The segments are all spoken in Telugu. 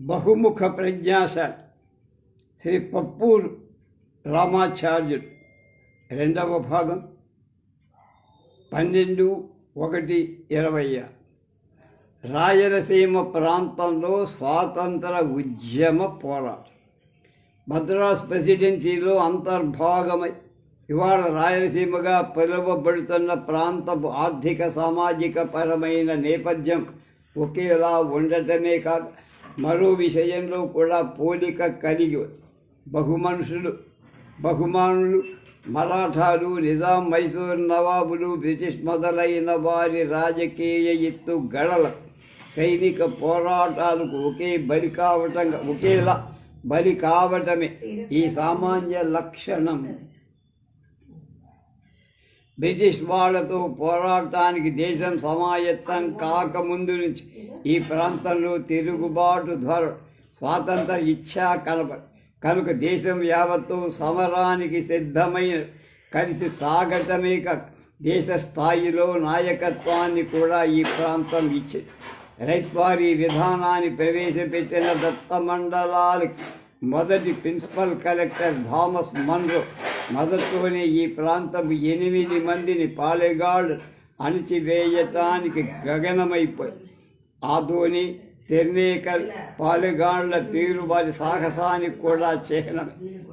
బహుముఖ ప్రజ్ఞాశాలి శ్రీ పప్పూరు రామాచార్యుడు. రెండవ భాగం. పన్నెండు ఒకటి ఇరవై. రాయలసీమ ప్రాంతంలో స్వాతంత్ర ఉద్యమ పోరాటం. మద్రాస్ ప్రెసిడెన్సీలో అంతర్భాగమై ఇవాళ రాయలసీమగా పిలువబడుతున్న ప్రాంతపు ఆర్థిక సామాజిక పరమైన నేపథ్యం ఒకేలా ఉండటమే కాక మరో విషయంలో కూడా పోలిక కలిగి బహుమనుషులు బహుమానులు మరాఠాలు నిజాం మైసూర్ నవాబులు బ్రిటిష్ మొదలైన వారి రాజకీయ ఎత్తు గడల సైనిక పోరాటాలకు ఒకే బలి కావటం ఒకేలా బలి కావటమే ఈ సామాన్య లక్షణం. బ్రిటిష్ వాళ్ళతో పోరాటానికి దేశం సమాయత్తం కాకముందు నుంచి ఈ ప్రాంతంలో తిరుగుబాటు ధర స్వాతంత్ర ఇచ్ఛా కనప కనుక దేశం యావత్తు సమరానికి సిద్ధమైన కలిసి సాగటమే దేశ స్థాయిలో నాయకత్వాన్ని కూడా ఈ ప్రాంతం ఇచ్చింది రైత్వారీ విధానాన్ని ప్రవేశపెట్టిన దత్త మండలాలకి మొదటి ప్రిన్సిపల్ కలెక్టర్ థామస్ మన్రో మొదట్లోనే ఈ ప్రాంతం ఎనిమిది మందిని పాలెగాళ్ళు అణిచివేయటానికి గగనమైపోయి ఆధోని తెర్నేకల్ పాలెగాళ్ళ పేరు వారి సాహసానికి కూడా చిహ్నం.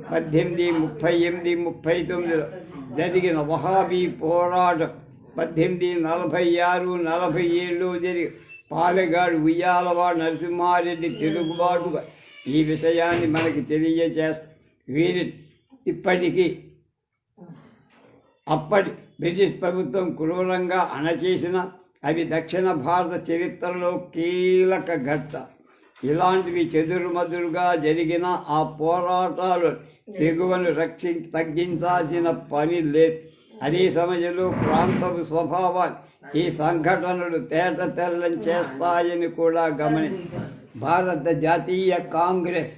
పద్దెనిమిది ముప్పై ఎనిమిది ముప్పై తొమ్మిదిలో జరిగిన వహాబీ పోరాటం పద్దెనిమిది నలభై ఆరు నలభై ఏళ్ళు జరిగి పాలెగాడు ఉయ్యాలవాడు నరసింహారెడ్డి తిరుగుబాటుగా ఈ విషయాన్ని మనకి తెలియజేస్తా వీరి ఇప్పటికీ అప్పటి బ్రిటిష్ ప్రభుత్వం క్రూరంగా అణచేసిన అవి దక్షిణ భారత చరిత్రలో కీలక ఘట్ట. ఇలాంటివి చెదురుమదురుగా జరిగిన ఆ పోరాటాలు తెగువను రక్షి తగ్గించాల్సిన పని లేదు. అదే సమయంలో ప్రాంతపు స్వభావాన్ని ఈ సంఘటనలు తేట తెల్లం చేస్తాయని కూడా గమని భారత జాతీయ కాంగ్రెస్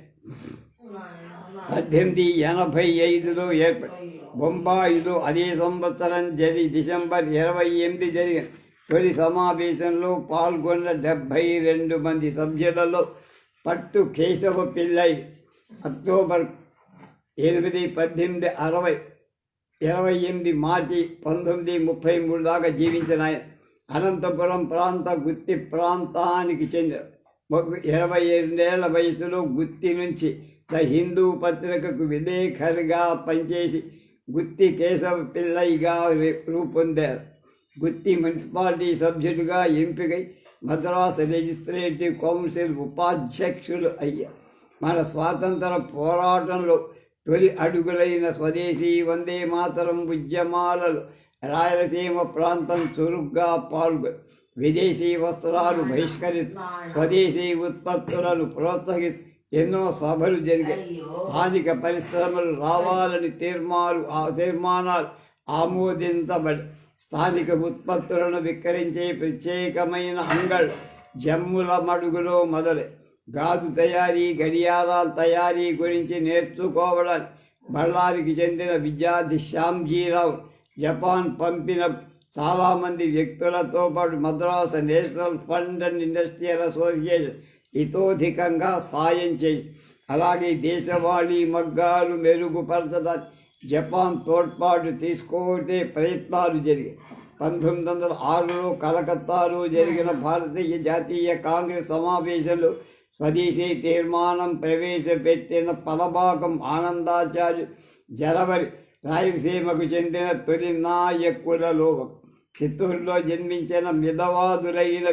పద్దెనిమిది ఎనభై ఐదులో ఏర్పడి బొంబాయిలో అదే సంవత్సరం జరి డిసెంబర్ ఇరవై ఎనిమిది జరిగిన తొలి సమావేశంలో పాల్గొన్న డెబ్భై రెండు మంది సభ్యులలో పట్టు కేశవ పిల్లై అక్టోబర్ ఎనిమిది పద్దెనిమిది అరవై ఇరవై ఎనిమిది మార్చి పంతొమ్మిది ముప్పై మూడు దాకా జీవించిన ఆయన అనంతపురం ప్రాంత గుత్తి ప్రాంతానికి చెందిన ఇరవై ఎనిమిదేళ్ళ వయసులో గుత్తి నుంచి ద హిందూ పత్రికకు విలేఖరిగా పనిచేసి గుత్తి కేశవ పిల్లయ్యగా రూపొందారు. గుత్తి మున్సిపాలిటీ సభ్యుడిగా ఎంపికై మద్రాసు లెజిస్లేటివ్ కౌన్సిల్ ఉపాధ్యక్షులు అయ్యారు. మన స్వాతంత్ర పోరాటంలో తొలి అడుగులైన స్వదేశీ వందే మాతరం ఉద్యమాలలో రాయలసీమ ప్రాంతం చురుగ్గా పాల్గొ విదేశీ వస్త్రాలు బహిష్కరిస్తూ స్వదేశీ ఉత్పత్తులను ప్రోత్సహిస్తూ ఎన్నో సభలు జరిగాయి స్థానిక పరిశ్రమలు రావాలని తీర్మాలు తీర్మానాలు ఆమోదించబడి స్థానిక ఉత్పత్తులను విక్రయించే ప్రత్యేకమైన అంగళ్ళు జమ్ముల మడుగులో మొదలై గాజు తయారీ గడియారాల తయారీ గురించి నేర్చుకోవడానికి బళ్ళారికి చెందిన విద్యార్థి శ్యామ్జీరావు జపాన్ పంపిన చాలామంది వ్యక్తులతో పాటు Madras national fund and industrial association ఇతోధికంగా సాయం చేసి అలాగే దేశవాళీ మగ్గాలు మెరుగుపరచడానికి జపాన్ తోడ్పాటు తీసుకోవటే ప్రయత్నాలు జరిగాయి. పంతొమ్మిది వందల ఆరులో కలకత్తాలో జరిగిన భారతీయ జాతీయ కాంగ్రెస్ సమావేశంలో స్వదేశీ తీర్మానం ప్రవేశపెట్టిన పలబాకం ఆనందాచార్య జనవరి రాయలసీమకు చెందిన తొలి నాయకులలో చిత్తూరులో జన్మించిన మిదవాదులైన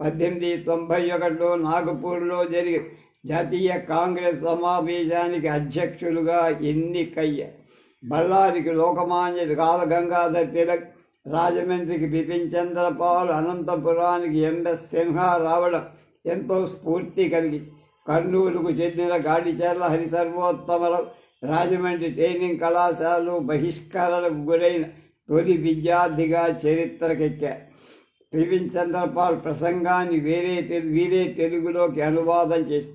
పద్దెనిమిది తొంభై ఒకటిలో నాగపూర్లో జరిగి జాతీయ కాంగ్రెస్ సమావేశానికి అధ్యక్షులుగా ఎన్నికయ్య. బళ్ళారికి లోకమాన్య కాలగంగాధర్ తిలక్ రాజమండ్రికి బిపిన్ చంద్రపాల్ అనంతపురానికి ఎంఎస్ సిన్హా రావడం ఎంతో స్ఫూర్తి కలిగి కర్నూలుకు చెందిన గాడిచేర్ల హరిసర్వోత్తమరావు రాజమండ్రి ట్రైనింగ్ కళాశాలలో బహిష్కరణకు గురైన తొలి విద్యార్థిగా చరిత్రకెక్కా. పివిన్ చంద్రపాల్ ప్రసంగాన్ని వేరే తెలు వీరే తెలుగులోకి అనువాదం చేసి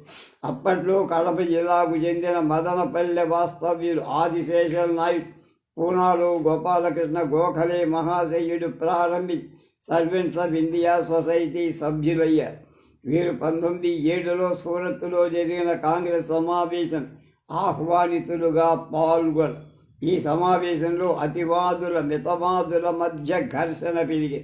అప్పట్లో కడప జిల్లాకు చెందిన మదనపల్లె వాస్తవ్యులు ఆదిశేషల్ నాయుడు పూనాలో గోపాలకృష్ణ గోఖలే మహాశయుడు ప్రారంభి సర్వెంట్స్ ఆఫ్ ఇండియా సొసైటీ సభ్యులయ్యారు. వీరు పంతొమ్మిది ఏడులో సూరత్తులో జరిగిన కాంగ్రెస్ సమావేశం ఆహ్వానితులుగా పాల్గొని ఈ సమావేశంలో అతివాదుల మితవాదుల మధ్య ఘర్షణ పెరిగింది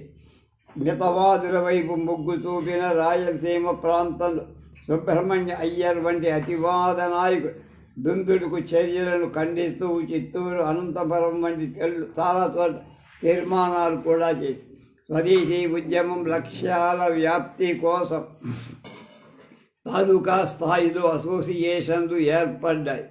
మితవాదుల వైపు మొగ్గు చూపిన రాయలసీమ ప్రాంతంలో సుబ్రహ్మణ్య అయ్యర్ వంటి అతివాద నాయకుడు దుందుడుకు చర్యలను ఖండిస్తూ చిత్తూరు అనంతపురం వంటి తెలు చాలా చోట్ల తీర్మానాలు కూడా చేసి స్వదేశీ ఉద్యమం లక్ష్యాల వ్యాప్తి కోసం తాలూకా స్థాయిలో అసోసియేషన్లు ఏర్పడ్డాయి.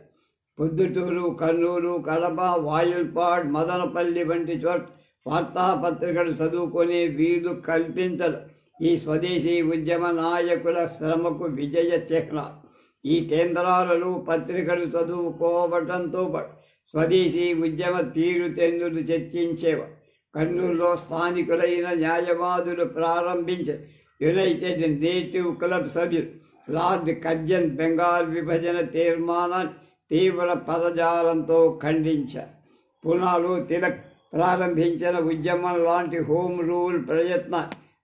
పొద్దుటూరు కర్నూలు కడప వాయుల్పాడ్ మదనపల్లి వంటి చోట్ వార్తాపత్రికలు చదువుకునే వీలు కల్పించడం ఈ స్వదేశీ ఉద్యమ నాయకుల శ్రమకు విజయ చిహ్న. ఈ కేంద్రాలలో పత్రికలు చదువుకోవటంతో పాటు స్వదేశీ ఉద్యమ తీరుతెన్నులు చర్చించేవారు కర్నూలులో స్థానికులైన న్యాయవాదులు ప్రారంభించారు. యునైటెడ్ నేటివ్ క్లబ్ సభ్యులు లార్డ్ కజ్జన్ బెంగాల్ విభజన తీర్మానాన్ని తీవ్ర పదజాలంతో ఖండించారు పునాలు తిలక్ ప్రారంభించిన ఉద్యమం లాంటి హోమ్ రూల్ ప్రయత్న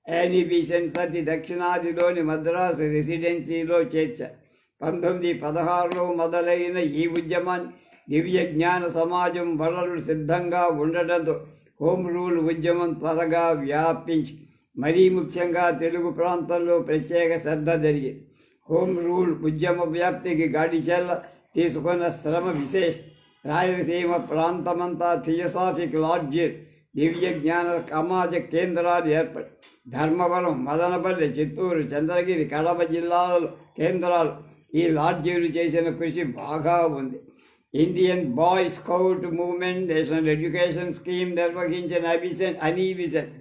యానిబిషన్ సతి దక్షిణాదిలోని మద్రాసు రెసిడెన్సీలో చేర్చారు పంతొమ్మిది పదహారులో మొదలైన ఈ ఉద్యమాన్ని దివ్య జ్ఞాన సమాజం వనరులు సిద్ధంగా ఉండటంతో హోమ్ రూల్ ఉద్యమం త్వరగా వ్యాపించి మరీ ముఖ్యంగా తెలుగు ప్రాంతంలో ప్రత్యేక శ్రద్ధ జరిగింది హోమ్ రూల్ ఉద్యమ వ్యాప్తికి గాడిచెల్ల తీసుకున్న శ్రమ విశేషం. రాయలసీమ ప్రాంతమంతా థియోసాఫిక్ లాడ్జి దివ్య జ్ఞాన సమాజ కేంద్రాలు ఏర్పడి ధర్మవరం మదనపల్లి చిత్తూరు చంద్రగిరి కడప జిల్లాలలో కేంద్రాలు ఈ లాడ్జీలు చేసిన కృషి బాగా ఉంది. Indian boy scout movement national education scheme నిర్వహించిన అభిషన్ అనీవిషన్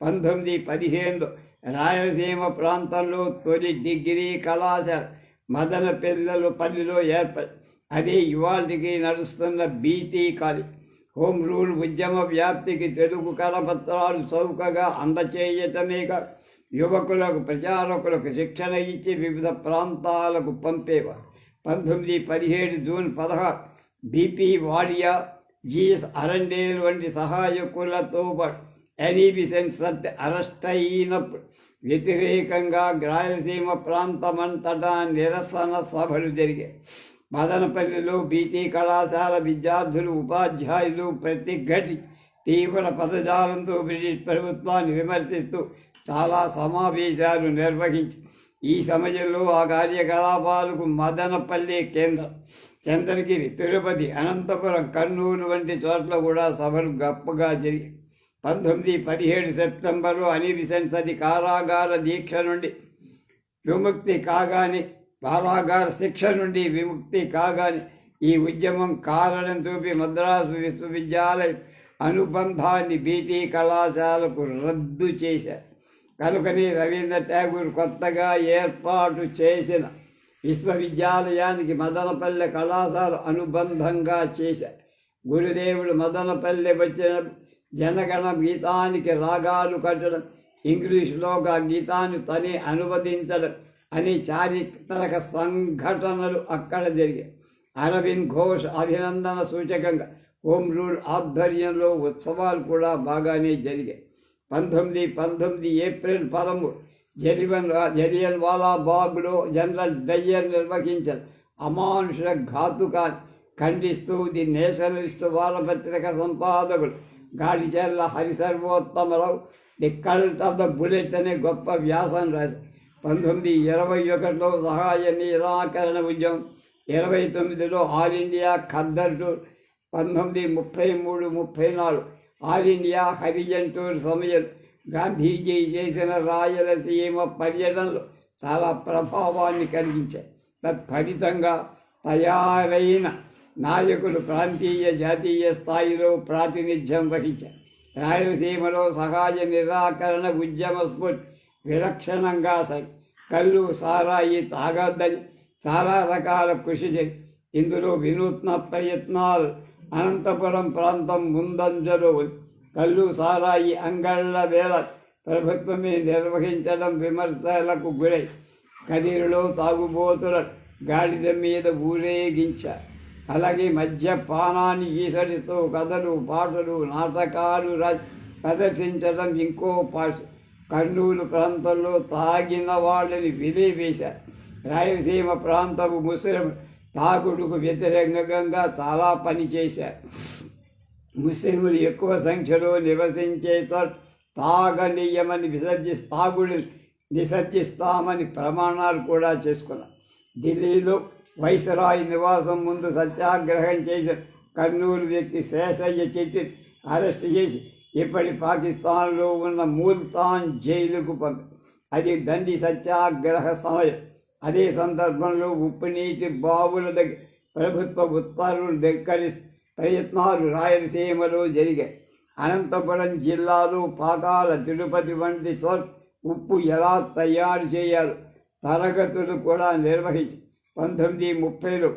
పంతొమ్మిది పదిహేనులో రాయలసీమ ప్రాంతంలో తొలి డిగ్రీ కళాశాల మదన పిల్లలు పల్లిలో ఏర్పడి అదే ఇవాళకి నడుస్తున్న బీటీ కాలేజ్ హోమ్ రూల్ ఉద్యమ వ్యాప్తికి తెలుగు కరపత్రాలు చౌకగా అందచేయటమే కాదు యువకులకు ప్రచారకులకు శిక్షణ ఇచ్చి వివిధ ప్రాంతాలకు పంపేవారు పంతొమ్మిది పదిహేడు జూన్ పదహారు బీపీ వాడియా జిఎస్ అరండేల్ వంటి సహాయకులతో పాటు ఎనీబిసెన్ సత్ అరెస్ట్ అయినప్పుడు వ్యతిరేకంగా రాయలసీమ ప్రాంతమంతటా నిరసన సభలు జరిగాయి. మదనపల్లిలో బీటీ కళాశాల విద్యార్థులు ఉపాధ్యాయులు ప్రతిఘటి తీవ్ర పదజాలంతో బ్రిటిష్ ప్రభుత్వాన్ని విమర్శిస్తూ చాలా సమావేశాలు నిర్వహించి ఈ సమయంలో ఆ కార్యకలాపాలకు మదనపల్లి కేంద్రం చంద్రగిరి తిరుపతి అనంతపురం కర్నూలు వంటి చోట్ల కూడా సభలు గొప్పగా జరిగాయి. పంతొమ్మిది పదిహేడు సెప్టెంబరు సెప్టెంబర్లో అది కారాగార దీక్ష నుండి విముక్తి కాగానే కారాగార శిక్ష నుండి విముక్తి కాగానే ఈ ఉద్యమం కారణం చూపి మద్రాసు విశ్వవిద్యాలయ అనుబంధాన్ని బీటీ కళాశాలకు రద్దు చేశారు. కనుకని రవీంద్ర ఠాగూర్ కొత్తగా ఏర్పాటు చేసిన విశ్వవిద్యాలయానికి మదనపల్లె కళాశాల అనుబంధంగా చేశారు. గురుదేవుడు మదనపల్లె వచ్చిన జనగణ గీతానికి రాగాలు కట్టడం ఇంగ్లీష్లోగా గీతాన్ని తనే అనువదించడం అని చారిత్రక సంఘటనలు అక్కడ జరిగాయి. అరవింద్ ఘోష్ అభినందన సూచకంగా హోమ్ రూల్ ఆధ్వర్యంలో ఉత్సవాలు కూడా బాగానే జరిగాయి. పంతొమ్మిది పంతొమ్మిది ఏప్రిల్ పదమూడు జరివన్ జరియన్ వాలా బాగ్లో జనరల్ దయ్యర్ నిర్వహించారు అమానుష ఘాతుకాన్ని ఖండిస్తూ ది నేషనలిస్ట్ వారపత్రిక సంపాదకులు Gadicherla Harisarvottamarao the cult of the bullet అనే గొప్ప వ్యాసం రాశారు పంతొమ్మిది ఇరవై ఒకటిలో సహాయ నిరాకరణ ఉద్యమం ఇరవై తొమ్మిదిలో ఆల్ ఇండియా ఖద్దర్ టూర్ పంతొమ్మిది ముప్పై మూడు ముప్పై నాలుగు ఆల్ ఇండియా హరిజన్ టూర్ సమయం గాంధీజీ చేసిన రాయలసీమ పర్యటనలు చాలా ప్రభావాన్ని కలిగించాయి. తత్ఫలితంగా తయారైన నాయకులు ప్రాంతీయ జాతీయ స్థాయిలో ప్రాతినిధ్యం వహించారు. రాయలసీమలో సహాయ నిరాకరణ ఉద్యమ స్ఫూర్తి విలక్షణంగా కళ్ళు సారాయి తాగద్దని చాలా రకాల కృషి చేసి ఇందులో వినూత్న ప్రయత్నాలు అనంతపురం ప్రాంతం ముందంజలో కళ్ళు సారాయి అంగళ్ళ వేళ ప్రభుత్వమే నిర్వహించడం విమర్శలకు గురై కదిరిలో తాగుబోతుల గాడిద మీద ఊరేగించారు. అలాగే మద్యపానాన్ని ఈసడిస్తూ కథలు పాటలు నాటకాలు ప్రదర్శించడం ఇంకో పాట కర్నూలు ప్రాంతంలో తాగిన వాళ్ళని విధివేశారు రాయలసీమ ప్రాంతము ముస్లిం తాగుడుకు వ్యతిరేకంగా చాలా పని చేశారు ముస్లింలు ఎక్కువ సంఖ్యలో నివసించే తాగనీయమని విసర్జి తాగుడు నిసర్జిస్తామని ప్రమాణాలు కూడా చేసుకున్నారు ఢిల్లీలో వైసరాయ్ నివాసం ముందు సత్యాగ్రహం చేసిన కర్నూలు వ్యక్తి శేషయ్య చెట్టి అరెస్ట్ చేసి ఇప్పటి పాకిస్తాన్లో ఉన్న ముల్తాన్ జైలుకు పంపి. అది దండి సత్యాగ్రహ సమయం. అదే సందర్భంలో ఉప్పు నీటి బావుల దగ్గర ప్రభుత్వ ఉత్పత్తులు దగ్గరి ప్రయత్నాలు రాయలసీమలో జరిగాయి. అనంతపురం జిల్లాలో పాకాల తిరుపతి వంటి చోట ఉప్పు ఎలా తయారు చేయాలో తరగతులు కూడా నిర్వహించి. పంతొమ్మిది ముప్పైలో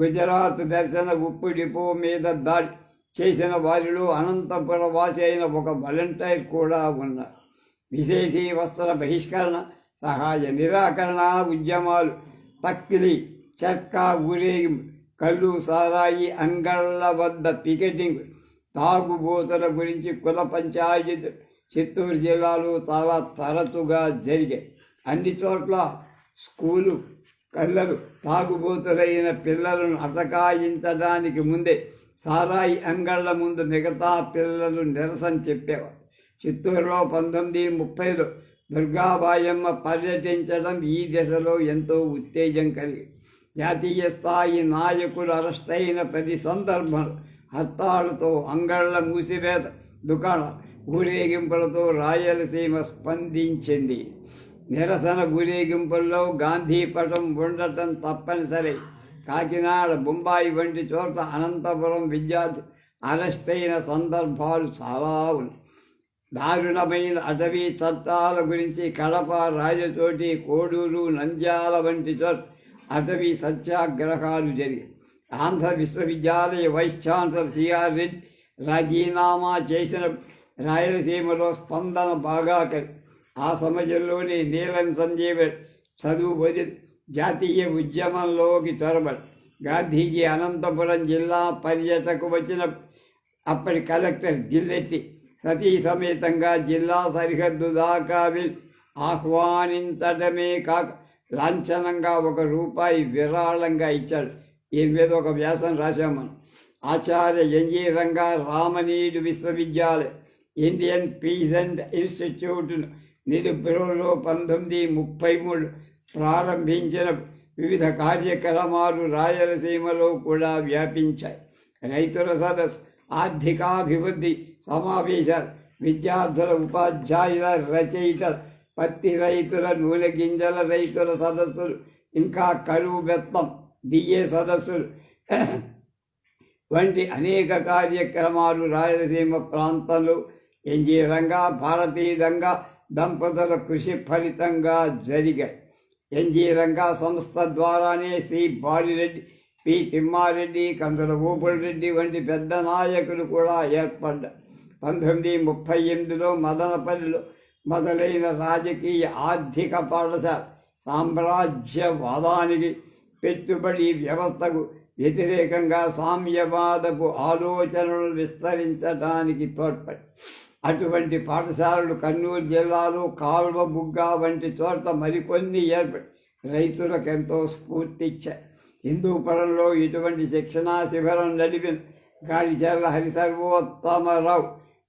గుజరాత్ దర్శన ఉప్పు డిపో మీద దాడి చేసిన వారిలో అనంతపుర వాసి అయిన ఒక వాలంటీర్ కూడా ఉన్నారు. విశేషీ వస్త్ర బహిష్కరణ సహాయ నిరాకరణ ఉద్యమాలు తక్కిలి చెక్క ఊరేగింపు కళ్ళు సారాయి అంగళ్ళ వద్ద పికెటింగ్ తాగుబోతుల గురించి కుల పంచాయతీ చిత్తూరు జిల్లాలో చాలా తరచుగా జరిగాయి. అన్ని చోట్ల స్కూలు కళ్ళలు తాగుబోతులైన పిల్లలను అటకాయించడానికి ముందే సారాయి అంగళ్ళ ముందు మిగతా పిల్లలు నిరసన చెప్పేవారు. చిత్తూరులో పంతొమ్మిది ముప్పైలో దుర్గాబాయమ్మ పర్యటించడం ఈ దశలో ఎంతో ఉత్తేజం కలిగి జాతీయ స్థాయి నాయకులు అరెస్ట్ అయిన ప్రతి సందర్భంలో హత్తాలతో అంగళ్ళ మూసివేత దుకాణ ఊరేగింపులతో రాయలసీమ స్పందించింది. నిరసన గురేగింపుల్లో గాంధీ పటం ఉండటం తప్పనిసరి. కాకినాడ బొంబాయి వంటి చోట్ల అనంతపురం విద్యార్థి అరెస్ట్ అయిన సందర్భాలు చాలా ఉన్నాయి. దారుణమైన అటవీ చట్టాల గురించి కడప రాజచోటి కోడూరు నంద్యాల వంటి చోట్ల అటవీ సత్యాగ్రహాలు జరిగాయి. ఆంధ్ర విశ్వవిద్యాలయ వైస్ ఛాన్సలర్ సిఆర్ రెడ్డి రాజీనామా చేసిన రాయలసీమలో స్పందన బాగా కలిగి ఆ సమయంలోనే నీలం సంజీవన్ చదువు బది జాతీయ ఉద్యమంలోకి చొరబడి. గాంధీజీ అనంతపురం జిల్లా పర్యటకు వచ్చిన అప్పటి కలెక్టర్ గిల్లెత్తి సతీ సమేతంగా జిల్లా సరిహద్దు దాకా ఆహ్వానించడమే కాక లాంఛనంగా ఒక రూపాయి విరాళంగా ఇచ్చాడు. దీని మీద ఒక వ్యాసం రాశాం మనం. ఆచార్య ఎన్జీ రంగా రామనీడు విశ్వవిద్యాలయం ఇండియన్ పీజెంట్ ఇన్స్టిట్యూట్ను నిరుబ్రోలో పంతొమ్మిది ముప్పై మూడు ప్రారంభించిన వివిధ కార్యక్రమాలు రాయలసీమలో కూడా వ్యాపించాయి. రైతుల సదస్సు ఆర్థికాభివృద్ధి సమావేశాలు విద్యార్థుల ఉపాధ్యాయుల రచయిత పత్తి రైతుల నూనె గింజల రైతుల సదస్సులు ఇంకా కరువు బెత్తం దియ్యే సదస్సులు. వంటి అనేక కార్యక్రమాలు రాయలసీమ ప్రాంతంలో ఎన్జీ రంగా భారతీయ రంగా దంపతుల కృషి ఫలితంగా జరిగాయి ఎన్జీ రంగా సంస్థ ద్వారానే శ్రీ బాలిరెడ్డి పి. తిమ్మారెడ్డి కందుల రెడ్డి వంటి పెద్ద నాయకులు కూడా ఏర్పడ్డారు పంతొమ్మిది ముప్పై ఎనిమిదిలో మదనపల్లిలో మొదలైన రాజకీయ ఆర్థిక పాఠశాల సామ్రాజ్యవాదానికి పెట్టుబడి వ్యవస్థకు వ్యతిరేకంగా సామ్యవాదపు ఆలోచనలు విస్తరించడానికి తోడ్పడి అటువంటి పాఠశాలలు కర్నూలు జిల్లాలో కాల్వ బుగ్గ వంటి చోట్ల మరికొన్ని ఏర్పడి రైతులకు ఎంతో స్ఫూర్తిచ్చాయి హిందూపురంలో ఇటువంటి శిక్షణా శిబిరం నడిపిన గాడిచెర్ల హరిసర్వోత్తమరావు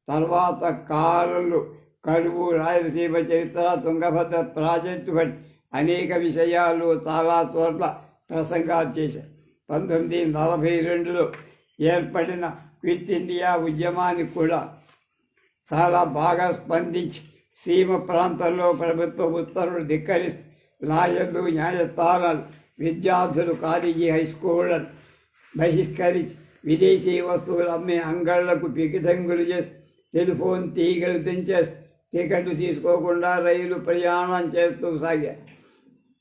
తర్వాత కాలంలో కడువు రాయలసీమ చరిత్ర తుంగభద్ర ప్రాజెక్టు వంటి అనేక విషయాలు చాలా చోట్ల ప్రసంగాలు చేశారు పంతొమ్మిది నలభై రెండులో ఏర్పడిన క్విట్ ఇండియా ఉద్యమానికి కూడా చాలా బాగా స్పందించి సీమ ప్రాంతంలో ప్రభుత్వ ఉత్తర్వులు ధిక్కరి లాయర్లు న్యాయస్థానాలు విద్యార్థులు కాలేజీ హై స్కూళ్ళను బహిష్కరించి విదేశీ వస్తువులు అమ్మే అంగళ్ళకు పికిటంగులు చేసి టెలిఫోన్ తీగలు తెంచేసి టికెట్లు తీసుకోకుండా రైలు ప్రయాణం చేస్తూ సాగారు.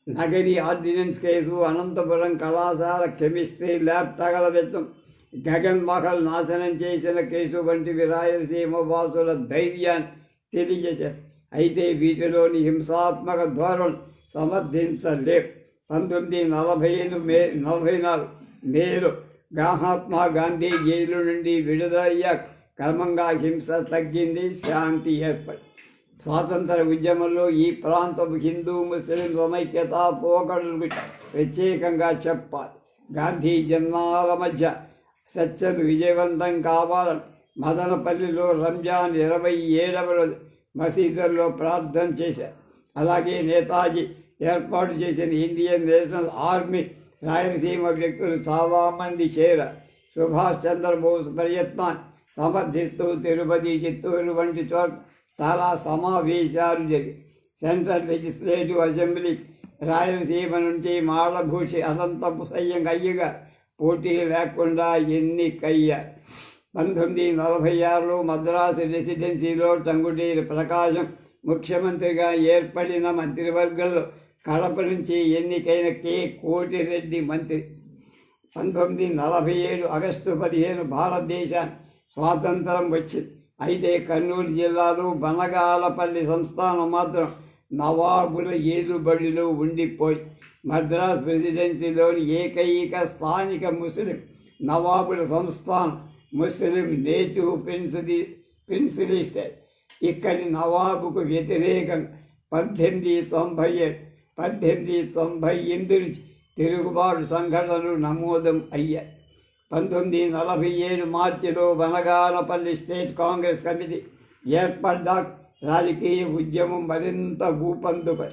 నగరి ఆర్డినెన్స్ కేసు అనంతపురం కళాశాల కెమిస్ట్రీ ల్యాబ్ తగలబెట్టం. గగన్ మహల్ నాశనం చేసిన కేసు వంటివి రాయలసీమ వాసుల ధైర్యాన్ని తెలియజేశారు. అయితే వీటిలోని హింసాత్మక ధోరణి సమర్థించలేవు పంతొమ్మిది నలభై మే నలభై నాలుగు మేలో మహాత్మా గాంధీ జైలు నుండి విడుదలయ్యాక క్రమంగా హింస తగ్గింది శాంతి ఏర్పడి స్వాతంత్ర ఉద్యమంలో ఈ ప్రాంతపు హిందూ ముస్లిం సమైక్యత పోకడలు ప్రత్యేకంగా చెప్పాలి. గాంధీ జన్మాల మధ్య సత్యం విజయవంతం కావాలని మదనపల్లిలో రంజాన్ ఇరవై ఏడవ రోజు మసీదుల్లో ప్రార్థన చేశారు అలాగే నేతాజీ ఏర్పాటు చేసిన ఇండియన్ నేషనల్ ఆర్మీ రాయలసీమ వ్యక్తులు చాలామంది చేరారు సుభాష్ చంద్రబోస్ ప్రయత్నాన్ని సమర్థిస్తూ తిరుపతి చిత్తూరు వంటి చోట్ల చాలా సమావేశాలు జరిగి సెంట్రల్ లెజిస్లేటివ్ అసెంబ్లీ రాయలసీమ నుంచి మాడభూషి అనంతపు సయ్యంగా అయ్యగా పోటీ లేకుండా ఎన్నికయ్య పంతొమ్మిది నలభై ఆరులో మద్రాసు రెసిడెన్సీలో టంగుటూరి ప్రకాశం ముఖ్యమంత్రిగా ఏర్పడిన మంత్రివర్గంలో కడప నుంచి ఎన్నికైన కె. కోటిరెడ్డి మంత్రి. పంతొమ్మిది నలభై ఏడు ఆగస్టు పదిహేను భారతదేశ స్వాతంత్రం వచ్చింది. అయితే కర్నూలు జిల్లాలో బనగాలపల్లి సంస్థానం మాత్రం నవాబుల ఏలుబడిలో ఉండిపోయి మద్రాస్ ప్రెసిడెన్సీలోని ఏకైక స్థానిక ముస్లిం నవాబుల సంస్థానం. ముస్లిం నేటివ్ ప్రిన్సిలి ప్రిన్సిలిస్ట్ ఇక్కడి నవాబుకు వ్యతిరేకం పద్దెనిమిది తొంభై పద్దెనిమిది తొంభై ఎనిమిది నుంచి తిరుగుబాటు సంఘటనలు నమోదం అయ్యాయి. పంతొమ్మిది నలభై ఏడు మార్చిలో వనగానపల్లి స్టేట్ కాంగ్రెస్ కమిటీ ఏర్పడ్డా రాజకీయ ఉద్యమం మరింత ఊపందుపై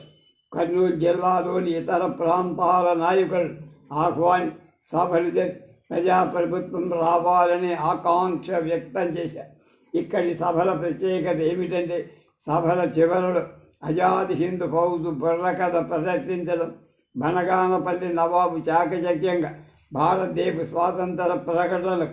కర్నూలు జిల్లాలోని ఇతర ప్రాంతాల నాయకులు ఆహ్వాని సభలు ప్రజాప్రభుత్వం రావాలనే ఆకాంక్ష వ్యక్తం చేశారు. ఇక్కడి సభల ప్రత్యేకత ఏమిటంటే సభల చివరలో ఆజాద్ హిందూ ఫౌజు బుర్రకథ ప్రదర్శించడం బనగానపల్లి నవాబు చాకచక్యంగా భారతదేశ స్వాతంత్ర ప్రకటనలు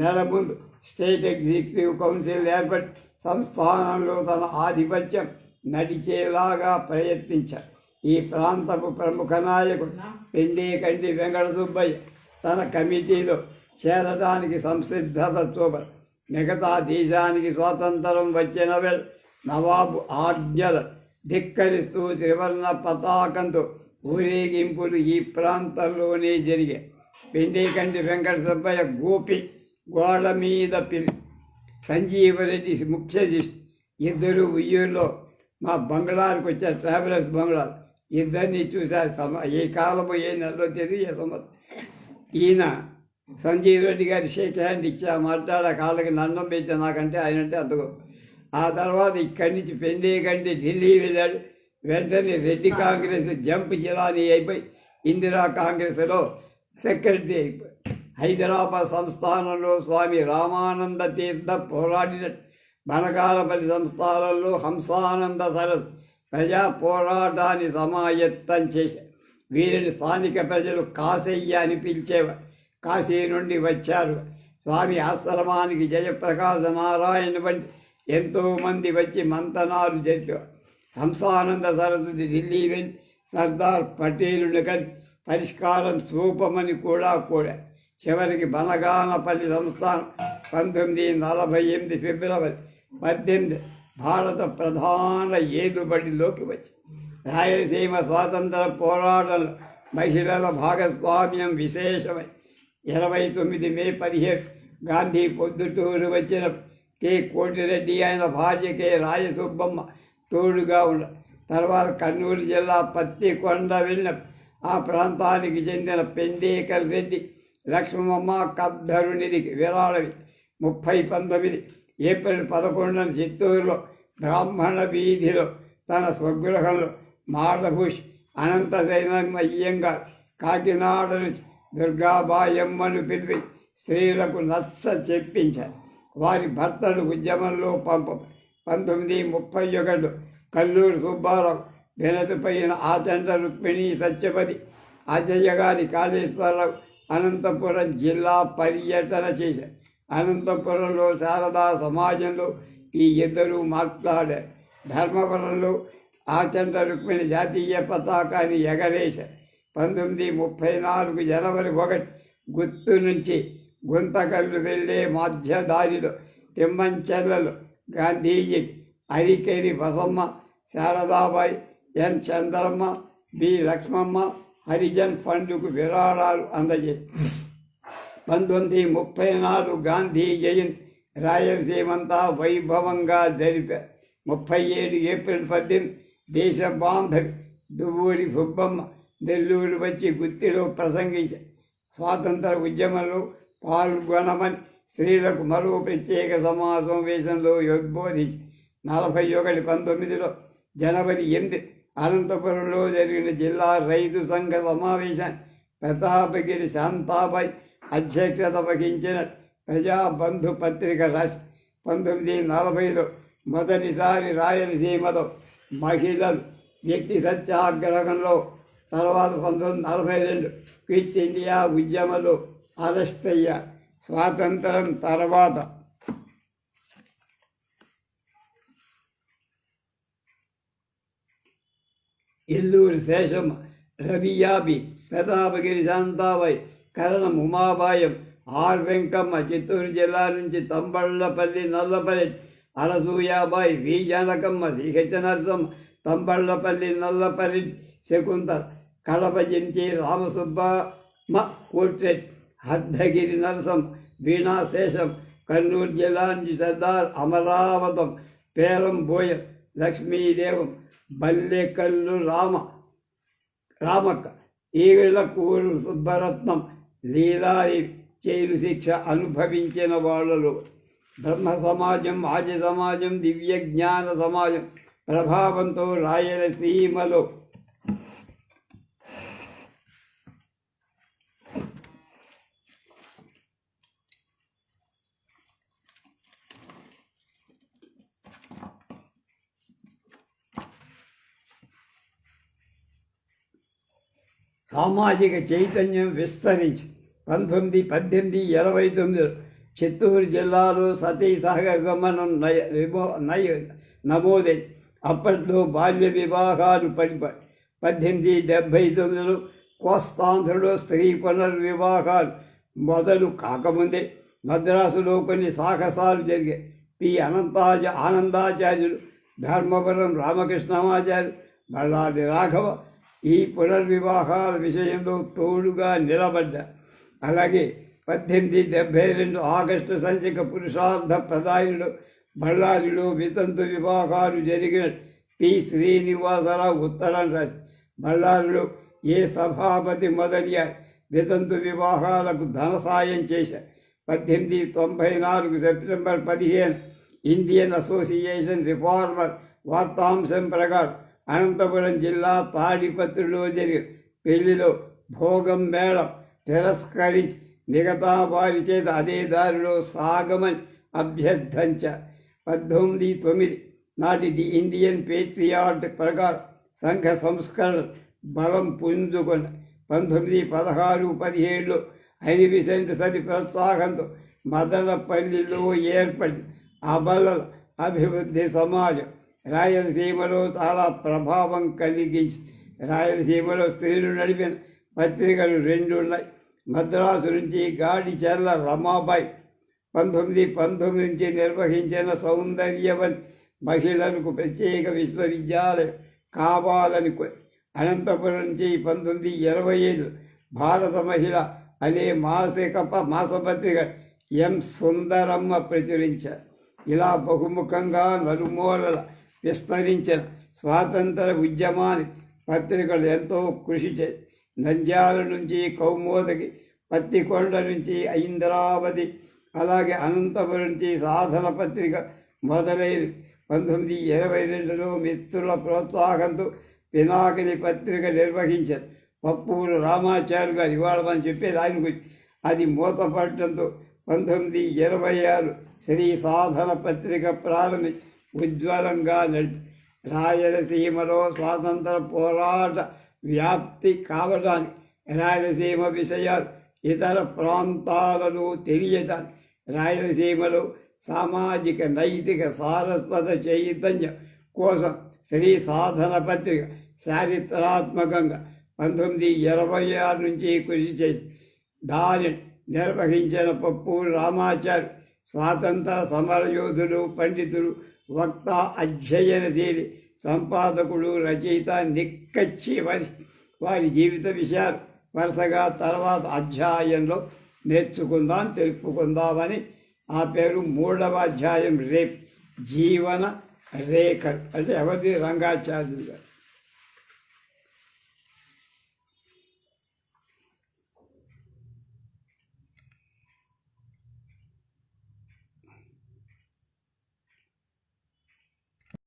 నెల ముందు స్టేట్ ఎగ్జిక్యూటివ్ కౌన్సిల్ ఏర్పడి సంస్థానంలో తన ఆధిపత్యం నడిచేలాగా ప్రయత్నించారు. ఈ ప్రాంతపు ప్రముఖ నాయకుడు పిండికంటి వెంకట సుబ్బయ్య తన కమిటీలో చేరడానికి సంసిద్ధత చూప మిగతా దేశానికి స్వాతంత్రం వచ్చిన వేళ నవాబు ఆజ్ఞలు ధిక్కరిస్తూ త్రివర్ణ పతాకంతో ఊరేగింపులు ఈ ప్రాంతంలోనే జరిగాయి. పెండేకంటి వెంకట సుబ్బయ్య గోపి గోడ మీద పిలి సంజీవరెడ్డి ముఖ్య ఇద్దరు ఉయ్యూరులో మా బంగ్లాలకు వచ్చారు ట్రావెలర్స్ బంగ్లాలు. ఇద్దరిని చూశారు సమ ఏ కాలము ఏ నెలలో తెలియ ఏ ఈయన సంజీవ్ రెడ్డి గారి షేక్ హ్యాండ్ ఇచ్చా మాట్లాడ కాళ్ళకి నన్నం పెట్టా నాకంటే ఆయన అంటే అందుకు ఆ తర్వాత ఇక్కడి నుంచి పెళ్ళి కంటే ఢిల్లీ వెళ్ళాడు. వెంటనే రెడ్డి కాంగ్రెస్ జంప్ జిలాని అయిపోయి ఇందిరా కాంగ్రెస్లో సెక్రటరీ అయిపోయి హైదరాబాద్ సంస్థానంలో స్వామి రామానంద తీర్థ పోరాడిన బనకాలపల్లి సంస్థానంలో హంసానంద సరస్సు ప్రజా పోరాటాన్ని సమాయత్తం చేశారు వీరిని స్థానిక ప్రజలు కాశయ్య అని పిలిచేవారు కాశీ నుండి వచ్చారు. స్వామి ఆశ్రమానికి జయప్రకాశ నారాయణ వంటి ఎంతోమంది వచ్చి మంతనాలు జరిపారు హంసానంద సరస్వతి ఢిల్లీ వెళ్ళి సర్దార్ పటేలును కలిసి పరిష్కారం చూపమని కూడా కూడా చివరికి బనగానపల్లి సంస్థానం పంతొమ్మిది నలభై ఎనిమిది ఫిబ్రవరి పద్దెనిమిది భారత ప్రధాన ఏలుబడిలోకి వచ్చి. రాయలసీమ స్వాతంత్ర పోరాటంలో మహిళల భాగస్వామ్యం విశేషమై ఇరవై తొమ్మిది మే పదిహేను గాంధీ పొద్దుటూరు వచ్చిన కె. కోటిరెడ్డి ఆయన భార్య కె. రాయసుబ్బమ్మ తోడుగా ఉన్న తర్వాత కర్నూలు జిల్లా పత్తికొండ వెళ్ళిన ఆ ప్రాంతానికి చెందిన పెండేకల్ రెడ్డి లక్ష్మమ్మ కద్దరునిధికి విరాళవి ముప్పై పంతొమ్మిది ఏప్రిల్ పదకొండున చిత్తూరులో బ్రాహ్మణ వీధిలో తన స్వగృహంలో మాడభూష్ అనంత అయ్యంగార్ కాకినాడ నుంచి దుర్గాబాయమ్మను పిలిపి స్త్రీలకు నచ్చ చెప్పించారు వారి భర్తలు ఉద్యమంలో పంప పంతొమ్మిది ముప్పై ఒకటి కల్లూరు సుబ్బారావు వినతిపైన ఆచండ రుక్మిణి సత్యపతి అజయ్య గారి కాళేశ్వరరావు అనంతపురం జిల్లా పర్యటన చేశారు. అనంతపురంలో శారదా సమాజంలో ఈ ఇద్దరు మాట్లాడే ధర్మవరంలో ఆచండ రుక్మిణి జాతీయ పతాకాన్ని ఎగరేశ పంతొమ్మిది ముప్పై నాలుగు జనవరి ఒకటి గుత్తు నుంచి గుంతకల్లు వెళ్ళే మధ్య దారిలో గాంధీజీ అరికేరి బసమ్మ శారదాబాయి ఎన్ చంద్రమ్మ బి లక్ష్మమ్మ హరిజన్ ఫండ్కు విరాళాలు అందజేస్తారు పంతొమ్మిది ముప్పై నాలుగు గాంధీ జయంతి రాయలసీమంతా వైభవంగా జరిపారు ముప్పై ఏడు ఏప్రిల్ పద్దెనిమిది దేశ బాంధవి దువ్వూరి సుబ్బమ్మ నెల్లూరు వచ్చి గుత్తిలో ప్రసంగించ స్వాతంత్ర ఉద్యమంలో పాల్గొనమని స్త్రీలకు మరో ప్రత్యేక సమావేశంలో ఉద్బోధించి నలభై ఒకటి పంతొమ్మిదిలో జనవరి ఎనిమిది అనంతపురంలో జరిగిన జిల్లా రైతు సంఘ సమావేశాన్ని ప్రతాపగిరి శాంతాబాయి అధ్యక్షత వహించిన ప్రజాబంధు పత్రిక రాసి పంతొమ్మిది నలభైలో మొదటిసారి రాయలసీమలో మహిళలు వ్యక్తి సత్యాగ్రహంలో తర్వాత పంతొమ్మిది నలభై రెండు క్విట్ ఇండియా ఉద్యమంలో అరెస్ట్ అయ్యారు స్వాతంత్రం తర్వాత. ఎల్లూరు శేషమ్మ రవియాబి ప్రతాపగిరి శాంతాబాయి కరణం ఉమాబాయం. ఆర్ వెంకమ్మ చిత్తూరు జిల్లా నుంచి తంబళ్ళపల్లి నల్లపల్లి. అరసూయాబాయి వి. జానకమ్మ శ్రీహెచ్చ నరసమ్మ తంబళ్ళపల్లి నల్లపల్లి. శకుంత కడప జంచి రామసుబ్బమ్మ కోట్రెట్ హద్దగిరి నరసం వీణాశేషం కర్నూలు జిల్లా నుంచి సర్దార్ అమరావతం. పేరం బోయ లక్ష్మీదేవం బల్లెకల్లు రామ రామక్క. ఈవిళ్ళకూరు సుబ్బరత్నం. లేదా చేరు శిక్ష అనుభవించిన వాళ్ళలో బ్రహ్మ సమాజం ఆర్య సమాజం దివ్య జ్ఞాన సమాజం ప్రభావంతో రాయలసీమలో సామాజిక చైతన్యం విస్తరించి పంతొమ్మిది పద్దెనిమిది ఇరవై తొమ్మిదిలో చిత్తూరు జిల్లాలో సతీ సహగమనం నయ నయ నమోదై అప్పట్లో బాల్య వివాహాలు పడిపాయి పద్దెనిమిది డెబ్భై తొమ్మిదిలో కోస్తాంధ్రలో స్త్రీ పునర్వివాహాలు మొదలు కాకముందే మద్రాసులో కొన్ని సాహసాలు జరిగాయి. పి. అనంతాజ ఆనందాచార్యులు ధర్మపురం రామకృష్ణమాచార్యులు బళ్ళారి రాఘవ ఈ పునర్వివాహాల విషయంలో తోడుగా నిలబడ్డ. అలాగే పద్దెనిమిది డెబ్బై రెండు ఆగస్టు సంచిక పురుషార్థ ప్రదాయులు బళ్ళారిలో వితంతు వివాహాలు జరిగిన పి శ్రీనివాసరావు ఉత్తరం రాసి బళ్ళారిలో ఏ సభాపతి మొదలయ్యారు వితంతు వివాహాలకు ధన సాయం చేశారు పద్దెనిమిది తొంభై నాలుగు సెప్టెంబర్ పదిహేను ఇండియన్ అసోసియేషన్ రిఫార్మర్ వార్తాంశం ప్రకారం అనంతపురం జిల్లా తాడిపత్రిలో జరిగిన పెళ్ళిలో భోగం మేళం తిరస్కరించి మిగతా వారి చేత అదే దారిలో సాగమని అభ్యర్థించారు పద్దెనిమిది తొమ్మిది నాటి ది ఇండియన్ పేట్రియాట్ ప్రకారం సంఘ సంస్కరణ బలం పుంజుకున్న. పంతొమ్మిది పదహారు పదిహేడులో అనివిసెంట్ సరి ప్రోత్సాహంతో మదనపల్లిలో ఏర్పడి అబల అభివృద్ధి సమాజం రాయలసీమలో చాలా ప్రభావం కలిగించి రాయలసీమలో స్త్రీలు నడిపిన పత్రికలు రెండు ఉన్నాయి. మద్రాసు నుంచి గాడిచెర్ల రమాబాయి పంతొమ్మిది పంతొమ్మిది నుంచి నిర్వహించిన సౌందర్యవన్ మహిళలకు ప్రత్యేక విశ్వవిద్యాలయం కావాలని అనంతపురం నుంచి పంతొమ్మిది ఇరవై ఐదు భారత మహిళ అనే మాసిక మాసపత్రిక ఎం సుందరమ్మ ప్రచురించారు. ఇలా బహుముఖంగా నలుమూలల విస్తరించిన. స్వాతంత్ర ఉద్యమానికి పత్రికలు ఎంతో కృషి చే నంద్యాల నుంచి కౌమోదకి పత్తికొండ నుంచి ఐంద్రావతి అలాగే అనంతపురం నుంచి సాధన పత్రిక మొదలైనవి. పంతొమ్మిది ఇరవై రెండులో మిత్రుల ప్రోత్సాహంతో పినాకిని పత్రిక నిర్వహించారు. పప్పూరు రామాచార్య గారు ఇవాళ మనం చెప్పేది ఆయన గురించి. అది మూతపడటంతో పంతొమ్మిది ఇరవై ఆరు శ్రీ సాధన పత్రిక ప్రారంభి ఉజ్వలంగా నడిచి రాయలసీమలో స్వాతంత్ర పోరాట వ్యాప్తి కావడానికి రాయలసీమ విషయాలు ఇతర ప్రాంతాలను తెలియటానికి రాయలసీమలో సామాజిక నైతిక సారస్వత చైతన్యం కోసం శ్రీ సాధన పత్రిక చారిత్రాత్మకంగా పంతొమ్మిది ఇరవై ఆరు నుంచి కృషి చేసి దాని నిర్వహించిన పప్పు రామాచారి స్వాతంత్ర సమరయోధుడు పండితుడు వక్త అధ్యయనశీలి సంపాదకుడు రచయిత నిక్కచ్చి వారి వారి జీవిత విషయాలు వరుసగా తర్వాత అధ్యాయంలో నేర్చుకుందాం తెలుపుకుందామని ఆ పేరు మూడవ అధ్యాయం రేపు జీవన రేఖ అంటే ఎవరి రంగాచార్యులు గారు?